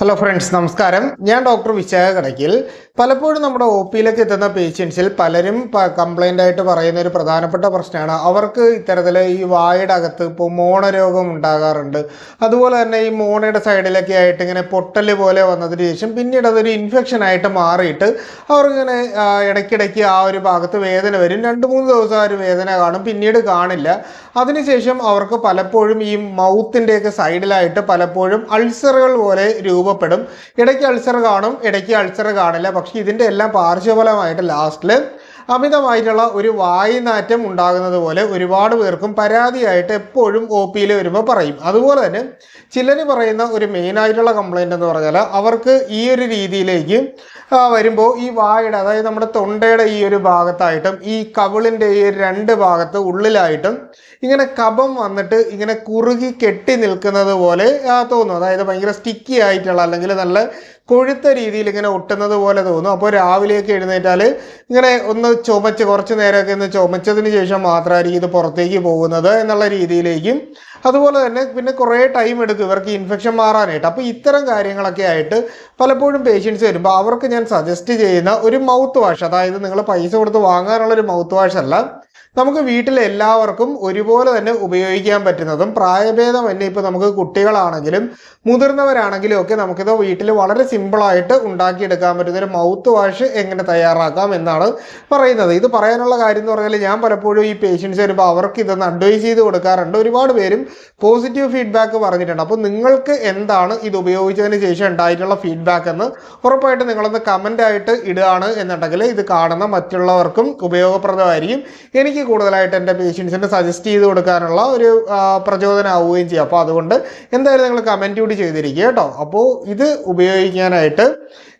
Hello friends നമസ്കാരം. ഞാൻ doctor Vishakha Kadakkal. പലപ്പോഴും നമ്മുടെ ഒ പിയിലേക്ക് എത്തുന്ന പേഷ്യൻസിൽ പലരും കംപ്ലൈന്റ് ആയിട്ട് പറയുന്ന ഒരു പ്രധാനപ്പെട്ട പ്രശ്നമാണ്. അവർക്ക് ഇത്തരത്തിൽ ഈ വായുടെ അകത്ത് ഇപ്പോൾ മോണരോഗം ഉണ്ടാകാറുണ്ട്. അതുപോലെ തന്നെ ഈ മോണയുടെ സൈഡിലൊക്കെ ആയിട്ട് ഇങ്ങനെ പൊട്ടൽ പോലെ വന്നതിന് ശേഷം പിന്നീട് അതൊരു ഇൻഫെക്ഷൻ ആയിട്ട് മാറിയിട്ട് അവർക്കിങ്ങനെ ഇടയ്ക്കിടയ്ക്ക് ആ ഒരു ഭാഗത്ത് വേദന വരും. രണ്ട് മൂന്ന് ദിവസം ആ ഒരു വേദന കാണും. പിന്നീട് കാണില്ല. അതിനുശേഷം അവർക്ക് പലപ്പോഴും ഈ മൗത്തിന്റെയൊക്കെ സൈഡിലായിട്ട് പലപ്പോഴും അൾസറുകൾ പോലെ രൂപപ്പെടും. ഇടയ്ക്ക് അൾസർ കാണും ഇടയ്ക്ക് അൾസർ കാണില്ല. പക്ഷേ ഇതിന്റെ എല്ലാം പാർശ്വഫലമായിട്ട് ലാസ്റ്റിൽ അമിതമായിട്ടുള്ള ഒരു വായുനാറ്റം ഉണ്ടാകുന്നത് പോലെ ഒരുപാട് പേർക്കും പരാതിയായിട്ട് എപ്പോഴും ഒ പിയിൽ വരുമ്പോൾ പറയും. അതുപോലെ തന്നെ ചിലർ പറയുന്ന ഒരു മെയിനായിട്ടുള്ള കംപ്ലൈന്റ് എന്ന് പറഞ്ഞാൽ അവർക്ക് ഈ ഒരു രീതിയിലേക്ക് വരുമ്പോൾ ഈ വായുടെ അതായത് നമ്മുടെ തൊണ്ടയുടെ ഈ ഒരു ഭാഗത്തായിട്ടും ഈ കവിളിന്റെ ഈ രണ്ട് ഭാഗത്ത് ഉള്ളിലായിട്ടും ഇങ്ങനെ കപം വന്നിട്ട് ഇങ്ങനെ കുറുകി കെട്ടി നിൽക്കുന്നത് പോലെ തോന്നും. അതായത് ഭയങ്കര സ്റ്റിക്കി ആയിട്ടുള്ള അല്ലെങ്കിൽ നല്ല കൊഴുത്ത രീതിയിൽ ഇങ്ങനെ ഒട്ടുന്നത് പോലെ തോന്നും. അപ്പോൾ രാവിലെയൊക്കെ എഴുന്നേറ്റാൽ ഇങ്ങനെ ഒന്ന് ചുമച്ച് കുറച്ച് നേരമൊക്കെ ഒന്ന് ചുമച്ചതിന് ശേഷം മാത്രമായിരിക്കും ഇത് പുറത്തേക്ക് പോകുന്നത് എന്നുള്ള രീതിയിലേക്കും. അതുപോലെ തന്നെ പിന്നെ കുറേ ടൈം എടുക്കും ഇവർക്ക് ഇൻഫെക്ഷൻ മാറാനായിട്ട്. അപ്പോൾ ഇത്തരം കാര്യങ്ങളൊക്കെ ആയിട്ട് പലപ്പോഴും പേഷ്യൻസ് വരുമ്പോൾ അവർക്ക് ഞാൻ സജസ്റ്റ് ചെയ്യുന്ന ഒരു മൗത്ത് വാഷ് അതായത് നിങ്ങൾ പൈസ കൊടുത്ത് വാങ്ങാനുള്ള ഒരു മൗത്ത് വാഷ് അല്ല നമുക്ക് വീട്ടിലെ എല്ലാവർക്കും ഒരുപോലെ തന്നെ ഉപയോഗിക്കാൻ പറ്റുന്നതും പ്രായഭേദം തന്നെ ഇപ്പോൾ നമുക്ക് കുട്ടികളാണെങ്കിലും മുതിർന്നവരാണെങ്കിലും ഒക്കെ നമുക്കിത് വീട്ടിൽ വളരെ സിമ്പിളായിട്ട് ഉണ്ടാക്കിയെടുക്കാൻ പറ്റുന്ന ഒരു മൗത്ത് വാഷ് എങ്ങനെ തയ്യാറാക്കാം എന്നാണ് പറയുന്നത്. ഇത് പറയാനുള്ള കാര്യം എന്ന് പറഞ്ഞാൽ ഞാൻ പലപ്പോഴും ഈ പേഷ്യൻസ് വരുമ്പോൾ അവർക്ക് ഇതൊന്ന് അഡ്വൈസ് ചെയ്ത് കൊടുക്കാറുണ്ട്. ഒരുപാട് പേരും പോസിറ്റീവ് ഫീഡ്ബാക്ക് പറഞ്ഞിട്ടുണ്ട്. അപ്പോൾ നിങ്ങൾക്ക് എന്താണ് ഇത് ഉപയോഗിച്ചതിന് ശേഷം ഉണ്ടായിട്ടുള്ള ഫീഡ്ബാക്ക് എന്ന് ഉറപ്പായിട്ട് നിങ്ങളൊന്ന് കമന്റ് ആയിട്ട് ഇടുകയാണ് എന്നുണ്ടെങ്കിൽ ഇത് കാണുന്ന മറ്റുള്ളവർക്കും ഉപയോഗപ്രദമായിരിക്കും. എനിക്ക് കൂടുതലായിട്ട് എന്റെ പേഷ്യൻസിന് സജസ്റ്റ് ചെയ്ത് കൊടുക്കാനുള്ള ഒരു പ്രചോദനമാവുകയും ചെയ്യും. അപ്പോൾ അതുകൊണ്ട് എന്തായാലും നിങ്ങൾ കമന്റ് കൂടി ചെയ്തിരിക്കുക കേട്ടോ. അപ്പോൾ ഇത് ഉപയോഗിക്കാനായിട്ട്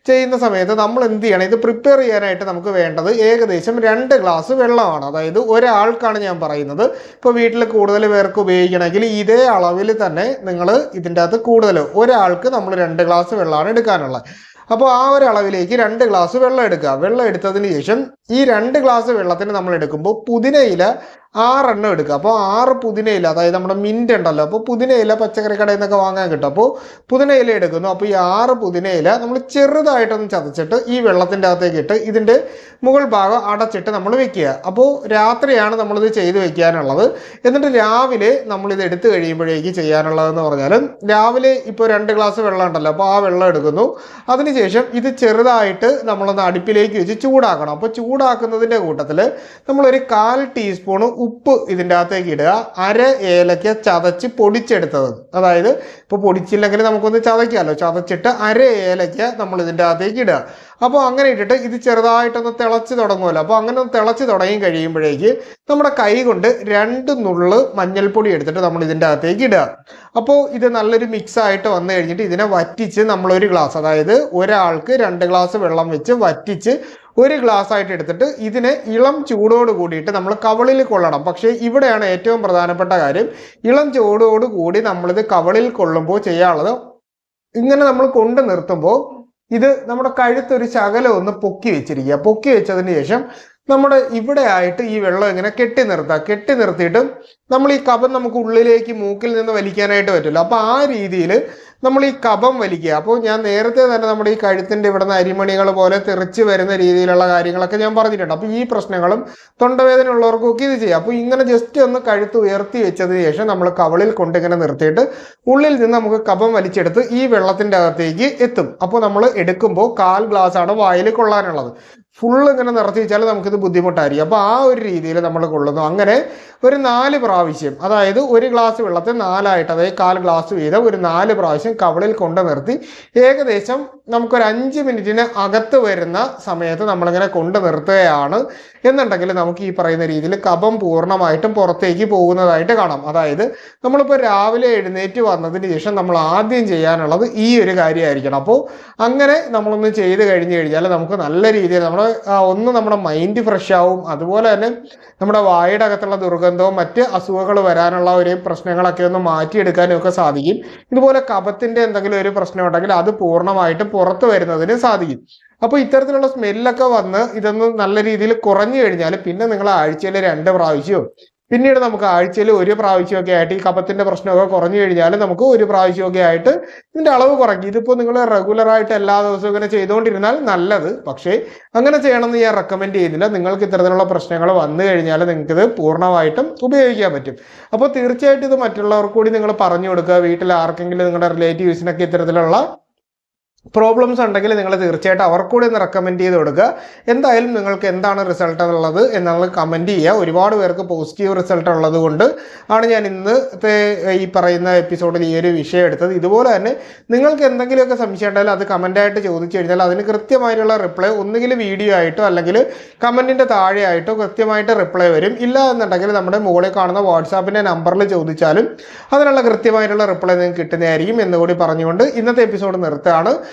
ചെയ്യുന്ന സമയത്ത് നമ്മൾ എന്ത് ചെയ്യണം? ഇത് പ്രിപ്പയർ ചെയ്യാനായിട്ട് നമുക്ക് വേണ്ടത് ഏകദേശം രണ്ട് ഗ്ലാസ് വെള്ളമാണ്. അതായത് ഒരാൾക്കാണ് ഞാൻ പറയുന്നത്. ഇപ്പോൾ വീട്ടിൽ കൂടുതൽ പേർക്ക് ഉപയോഗിക്കണമെങ്കിൽ ഇതേ അളവിൽ തന്നെ നിങ്ങൾ ഇതിന്റെ അകത്ത് കൂടുതൽ ഒരാൾക്ക് നമ്മൾ രണ്ട് ഗ്ലാസ് വെള്ളമാണ് എടുക്കാനുള്ളത്. അപ്പോൾ ആ ഒരു അളവിലേക്ക് രണ്ട് ഗ്ലാസ് വെള്ളം എടുക്കുക. വെള്ളം എടുത്തതിന് ശേഷം ഈ രണ്ട് ഗ്ലാസ് വെള്ളത്തിന് നമ്മൾ എടുക്കുമ്പോൾ പുതിനയില ആറെണ്ണം എടുക്കുക. അപ്പോൾ ആറ് പുതിനയില അതായത് നമ്മുടെ മിന്റ് ഉണ്ടല്ലോ. അപ്പോൾ പുതിനയില പച്ചക്കറി കടയിൽ നിന്നൊക്കെ വാങ്ങാൻ കിട്ടും. അപ്പോൾ പുതിനയില എടുക്കുന്നു. അപ്പോൾ ഈ ആറ് പുതിനയില നമ്മൾ ചെറുതായിട്ടൊന്ന് ചതച്ചിട്ട് ഈ വെള്ളത്തിന്റെ അകത്തേക്ക് ഇട്ട് ഇതിന്റെ മുകൾ ഭാഗം അടച്ചിട്ട് നമ്മൾ വെക്കുക. അപ്പോൾ രാത്രിയാണ് നമ്മളിത് ചെയ്ത് വെക്കാനുള്ളത്. എന്നിട്ട് രാവിലെ നമ്മളിത് എടുത്തു കഴിയുമ്പോഴേക്ക് ചെയ്യാനുള്ളതെന്ന് പറഞ്ഞാലും രാവിലെ ഇപ്പോൾ രണ്ട് ഗ്ലാസ് വെള്ളം ഉണ്ടല്ലോ അപ്പോൾ ആ വെള്ളം എടുക്കുന്നു. അതിനുശേഷം ഇത് ചെറുതായിട്ട് നമ്മളൊന്ന് അടുപ്പിലേക്ക് വെച്ച് ചൂടാക്കണം. അപ്പോൾ ചൂടാക്കുന്നതിന്റെ കൂട്ടത്തിൽ നമ്മളൊരു കാൽ ടീസ്പൂണ് ഉപ്പ് ഇതിന്റെ അകത്തേക്ക് ഇടുക. അര ഏലക്ക ചതച്ച് പൊടിച്ചെടുത്തത്. അതായത് ഇപ്പോൾ പൊടിച്ചില്ലെങ്കിൽ നമുക്കൊന്ന് ചതയ്ക്കാമല്ലോ ചതച്ചിട്ട് അര ഏലക്ക നമ്മൾ ഇതിന്റെ അകത്തേക്ക് ഇടുക. അപ്പോൾ അങ്ങനെ ഇട്ടിട്ട് ഇത് ചെറുതായിട്ടൊന്ന് തിളച്ച് തുടങ്ങുമല്ലോ. അപ്പോൾ അങ്ങനെ ഒന്ന് തിളച്ച് തുടങ്ങി കഴിയുമ്പോഴേക്ക് നമ്മുടെ കൈ കൊണ്ട് രണ്ട് നുള്ള് മഞ്ഞൾപ്പൊടി എടുത്തിട്ട് നമ്മൾ ഇതിന്റെ അകത്തേക്ക് ഇടുക. അപ്പോൾ ഇത് നല്ലൊരു മിക്സ് ആയിട്ട് വന്നു കഴിഞ്ഞിട്ട് ഇതിനെ വറ്റിച്ച് നമ്മളൊരു ഗ്ലാസ് അതായത് ഒരാൾക്ക് രണ്ട് ഗ്ലാസ് വെള്ളം വെച്ച് വറ്റിച്ച് ഒരു ഗ്ലാസ് ആയിട്ട് എടുത്തിട്ട് ഇതിനെ ഇളം ചൂടോട് കൂടിയിട്ട് നമ്മൾ കവളിൽ കൊള്ളണം. പക്ഷേ ഇവിടെയാണ് ഏറ്റവും പ്രധാനപ്പെട്ട കാര്യം. ഇളം ചൂടോട് കൂടി നമ്മളിത് കവളിൽ കൊള്ളുമ്പോൾ ചെയ്യാനുള്ളത് ഇങ്ങനെ നമ്മൾ കൊണ്ട് നിർത്തുമ്പോൾ ഇത് നമ്മുടെ കഴുത്തൊരു ശകലം ഒന്ന് പൊക്കി വെച്ചിരിക്കുക. പൊക്കി വെച്ചതിന് ശേഷം നമ്മുടെ ഇവിടെ ആയിട്ട് ഈ വെള്ളം ഇങ്ങനെ കെട്ടി നിർത്തുക കെട്ടി നിർത്തിയിട്ട് നമ്മൾ ഈ കഫം നമുക്ക് ഉള്ളിലേക്ക് മൂക്കിൽ നിന്ന് വലിക്കാനായിട്ട് പറ്റില്ല. അപ്പോൾ ആ രീതിയിൽ നമ്മൾ ഈ കപം വലിക്കുക. അപ്പോൾ ഞാൻ നേരത്തെ തന്നെ നമ്മുടെ ഈ കഴുത്തിന്റെ ഇവിടുന്ന് അരിമണികൾ പോലെ തെറിച്ച് വരുന്ന രീതിയിലുള്ള കാര്യങ്ങളൊക്കെ ഞാൻ പറഞ്ഞിട്ടുണ്ട്. അപ്പോൾ ഈ പ്രശ്നങ്ങളും തൊണ്ടവേദന ഉള്ളവർക്കൊക്കെ ഇത് ചെയ്യാം. അപ്പോൾ ഇങ്ങനെ ജസ്റ്റ് ഒന്ന് കഴുത്ത് ഉയർത്തി വെച്ചതിന് ശേഷം നമ്മൾ കവളിൽ കൊണ്ട് ഇങ്ങനെ നിർത്തിയിട്ട് ഉള്ളിൽ നിന്ന് നമുക്ക് കപം വലിച്ചെടുത്ത് ഈ വെള്ളത്തിന്റെ അകത്തേക്ക് എത്തും. അപ്പോൾ നമ്മൾ എടുക്കുമ്പോൾ കാൽ ഗ്ലാസ് ആണ് വായിൽ കൊള്ളാനുള്ളത്. ഫുള്ള് ഇങ്ങനെ നിറച്ച് വെച്ചാൽ നമുക്കിത് ബുദ്ധിമുട്ടായിരിക്കും. അപ്പോൾ ആ ഒരു രീതിയിൽ നമ്മൾ കൊള്ളുന്നു. അങ്ങനെ ഒരു നാല് പ്രാവശ്യം അതായത് ഒരു ഗ്ലാസ് വെള്ളത്തെ നാലായിട്ട് അതായത് കാൽ ഗ്ലാസ് വീതം ഒരു നാല് പ്രാവശ്യം കവളിൽ കൊണ്ട് നിർത്തി ഏകദേശം നമുക്കൊരു അഞ്ച് മിനിറ്റിന് അകത്ത് വരുന്ന സമയത്ത് നമ്മളിങ്ങനെ കൊണ്ട് നിർത്തുകയാണ്. എന്നുണ്ടെങ്കിൽ നമുക്ക് ഈ പറയുന്ന രീതിയിൽ കഫം പൂർണമായിട്ടും പുറത്തേക്ക് പോകുന്നതായിട്ട് കാണാം. അതായത് നമ്മളിപ്പോൾ രാവിലെ എഴുന്നേറ്റ് വന്നതിന് ശേഷം നമ്മൾ ആദ്യം ചെയ്യാനുള്ളത് ഈ ഒരു കാര്യമായിരിക്കണം. അപ്പോൾ അങ്ങനെ നമ്മളൊന്ന് ചെയ്ത് കഴിഞ്ഞ് കഴിഞ്ഞാൽ നമുക്ക് നല്ല രീതിയിൽ നമ്മുടെ ആ, ഒന്ന് നമ്മുടെ മൈൻഡ് ഫ്രഷ് ആവും. അതുപോലെ തന്നെ നമ്മുടെ വായുടെ അകത്തുള്ള ദുർഗന്ധവും മറ്റ് അസുഖങ്ങൾ വരാനുള്ള ഒരു പ്രശ്നങ്ങളൊക്കെ ഒന്ന് മാറ്റിയെടുക്കാനും ഒക്കെ സാധിക്കും. ഇതുപോലെ കഫത്തിന്റെ എന്തെങ്കിലും ഒരു പ്രശ്നം ഉണ്ടെങ്കിൽ അത് പൂർണമായിട്ടും പുറത്തു വരുന്നതിന് സാധിക്കും. അപ്പോൾ ഇത്തരത്തിലുള്ള സ്മെല്ലൊക്കെ വന്ന് ഇതൊന്ന് നല്ല രീതിയിൽ കുറഞ്ഞു കഴിഞ്ഞാൽ പിന്നെ നിങ്ങൾ ആഴ്ചയിൽ രണ്ട് പ്രാവശ്യമോ പിന്നീട് നമുക്ക് ആഴ്ചയിൽ ഒരു പ്രാവശ്യമൊക്കെ ആയിട്ട് ഈ കഫത്തിന്റെ പ്രശ്നമൊക്കെ കുറഞ്ഞു കഴിഞ്ഞാൽ നമുക്ക് ഒരു പ്രാവശ്യമൊക്കെ ആയിട്ട് ഇതിന്റെ അളവ് കുറയ്ക്കും. ഇതിപ്പോൾ നിങ്ങൾ റെഗുലർ ആയിട്ട് എല്ലാ ദിവസവും ഇങ്ങനെ ചെയ്തുകൊണ്ടിരുന്നാൽ നല്ലത്. പക്ഷേ അങ്ങനെ ചെയ്യണമെന്ന് ഞാൻ റെക്കമെൻഡ് ചെയ്യുന്നില്ല. നിങ്ങൾക്ക് ഇത്തരത്തിലുള്ള പ്രശ്നങ്ങൾ വന്നു കഴിഞ്ഞാൽ നിങ്ങൾക്ക് ഇത് പൂർണമായിട്ടും ഉപയോഗിക്കാൻ പറ്റും. അപ്പോൾ തീർച്ചയായിട്ടും ഇത് മറ്റുള്ളവർക്ക് കൂടി നിങ്ങൾ പറഞ്ഞു കൊടുക്കുക. വീട്ടിൽ ആർക്കെങ്കിലും നിങ്ങളുടെ റിലേറ്റീവ്സിനൊക്കെ ഇത്തരത്തിലുള്ള പ്രോബ്ലംസ് ഉണ്ടെങ്കിൽ നിങ്ങൾ തീർച്ചയായിട്ടും അവർക്ക് കൂടി ഒന്ന് റെക്കമെൻഡ് ചെയ്ത് കൊടുക്കുക. എന്തായാലും നിങ്ങൾക്ക് എന്താണ് റിസൾട്ട് ഉള്ളത് എന്നുള്ളത് കമന്റ് ചെയ്യുക. ഒരുപാട് പേർക്ക് പോസിറ്റീവ് റിസൾട്ട് ഉള്ളത് കൊണ്ട് ആണ് ഞാൻ ഇന്നത്തെ ഈ പറയുന്ന എപ്പിസോഡിൽ ഈ ഒരു വിഷയം എടുത്തത്. ഇതുപോലെ തന്നെ നിങ്ങൾക്ക് എന്തെങ്കിലുമൊക്കെ സംശയം ഉണ്ടെങ്കിൽ അത് കമന്റായിട്ട് ചോദിച്ചു കഴിഞ്ഞാൽ അതിന് കൃത്യമായിട്ടുള്ള റിപ്ലൈ ഒന്നുകിൽ വീഡിയോ ആയിട്ടോ അല്ലെങ്കിൽ കമന്റിന്റെ താഴെ ആയിട്ടോ കൃത്യമായിട്ട് റിപ്ലൈ വരും. ഇല്ല എന്നുണ്ടെങ്കിൽ നമ്മുടെ മുകളിൽ കാണുന്ന വാട്സാപ്പിന്റെ നമ്പറിൽ ചോദിച്ചാലും അതിനുള്ള കൃത്യമായിട്ടുള്ള റിപ്ലൈ നിങ്ങൾക്ക് കിട്ടുന്നതായിരിക്കും എന്നുകൂടി പറഞ്ഞുകൊണ്ട് ഇന്നത്തെ എപ്പിസോഡ് നിർത്തുകയാണ്.